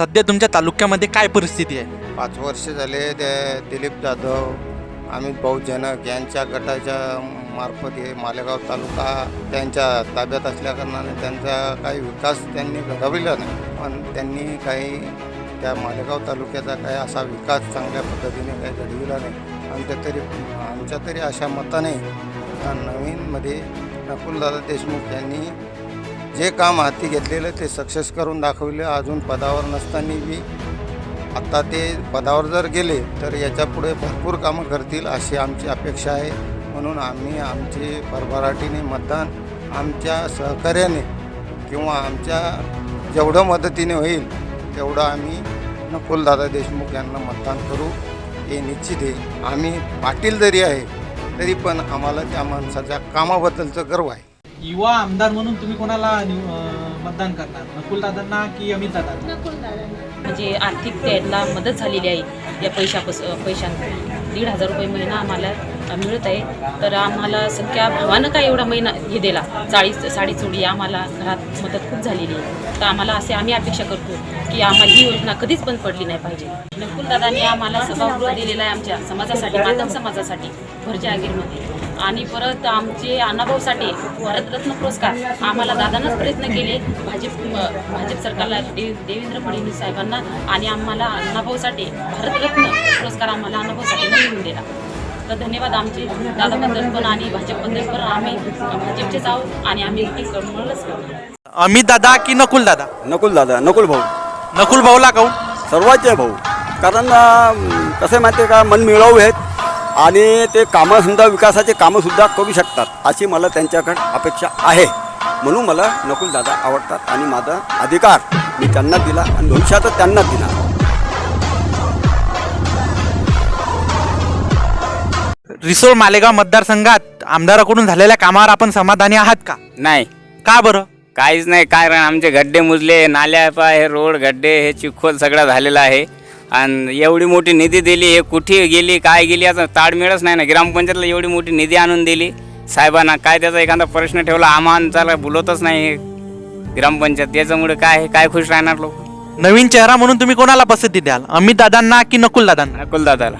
सध्या तुमच्या तालुक्यामध्ये काय परिस्थिती आहे? पाच वर्ष झाले ते दिलीप जाधव अमित भाऊ जनक यांच्या गटाच्या मार्फत हे मालेगाव तालुका त्यांच्या ताब्यात असल्याकारणाने त्यांचा काही विकास त्यांनी घडविला नाही. पण त्यांनी काही त्या मालेगाव तालुक्याचा काही असा विकास चांगल्या पद्धतीने काही घडविला नाही. आमच्या तरी आमच्या तरी अशा मताने नवीनमध्ये नकुलदादा देशमुख यांनी जे काम हाती घेतलेलं ते सक्सेस करून दाखवलं. अजून पदावर नसताना बी. आता ते पदावर जर गेले तर याच्यापुढे भरपूर कामं करतील अशी आमची अपेक्षा आहे. म्हणून आम्ही आमचे भरभराटीने मतदान आमच्या सहकार्याने किंवा आमच्या जेवढं मदतीने होईल तेवढं आम्ही नकुलदादा देशमुख यांना मतदान करू हे निश्चित आहे. आम्ही पाटील जरी आहे तरी पण आम्हाला त्या माणसाच्या कामाबद्दलचं गर्व आहे. युवा आमदार म्हणून तुम्ही कोणाला मतदान करणार? नकुल दादांना की अमित दादांना? म्हणजे आर्थिक त्यांना मदत झालेली आहे या पैशापास पैशांना दीड हजार रुपये महिना आम्हाला मिळत आहे. तर आम्हाला सख्या भावानं काय एवढा महिना हे दिला? चाळीस साडी चोडी आम्हाला घरात मदत खूप झालेली आहे. तर आम्हाला असे आम्ही अपेक्षा करतो की आम्हाला ही योजना कधीच बंद पडली नाही पाहिजे. नकुलदादांनी आम्हाला सभागृह दिलेला आहे आमच्या समाजासाठी मातंग समाजासाठी भरजागीरमध्ये आणि परत आमचे अण्णाभाऊ साठे भारतरत्न पुरस्कार आम्हाला दादानंच प्रयत्न केले. भाजप भाजप सरकारला दे देवेंद्र फडणवीस साहेबांना आणि आम्हाला अण्णाभाऊ साठे भारतरत्न पुरस्कार आम्हाला अण्णाभाऊ साठेंना मिळून दिला. तर धन्यवाद आमचे दादाबद्दल पण आणि भाजपबद्दल पण. आम्ही भाजपचेच आहोत आणि आम्ही एक कमळच करू. अमित दादा की नकुल दादा? नकुल दादा नकुल भाऊ. नकुल भाऊला काहून? सर्वांचे भाऊ. कारण कसं आहे माहिती आहे का? मन मिळवू आहेत. आणि ते कामंसुद्धा विकासाचे कामंसुद्धा करू शकतात अशी मला त्यांच्याकडे अपेक्षा आहे. म्हणून मला नकुल दादा आवडतात आणि माझा अधिकार मी त्यांना दिला आणि भविष्यातच त्यांना दिला. रिसोड मालेगाव मतदारसंघात आमदाराकडून झालेल्या कामावर आपण समाधानी आहात का? नाही. का बरं? काहीच नाही कारण आमचे गड्डे मुजले नाल्या पा हे रोड गड्डे हे चिखोल सगळं झालेलं आहे. आणि एवढी मोठी निधी दिली हे कुठे गेली काय गेली याचा ताळमेळच नाही ना. ग्रामपंचायतला एवढी मोठी निधी आणून दिली. साहेबांना काय त्याचा एखादा प्रश्न ठेवला आम्हाला बोलवतच नाही. ग्रामपंचायत याच्यामुळे काय काय खुश राहणार लोक? नवीन चेहरा म्हणून तुम्ही कोणाला पसंती द्याल? अमित दादांना की नकुल दादांना? नकुल दादाला.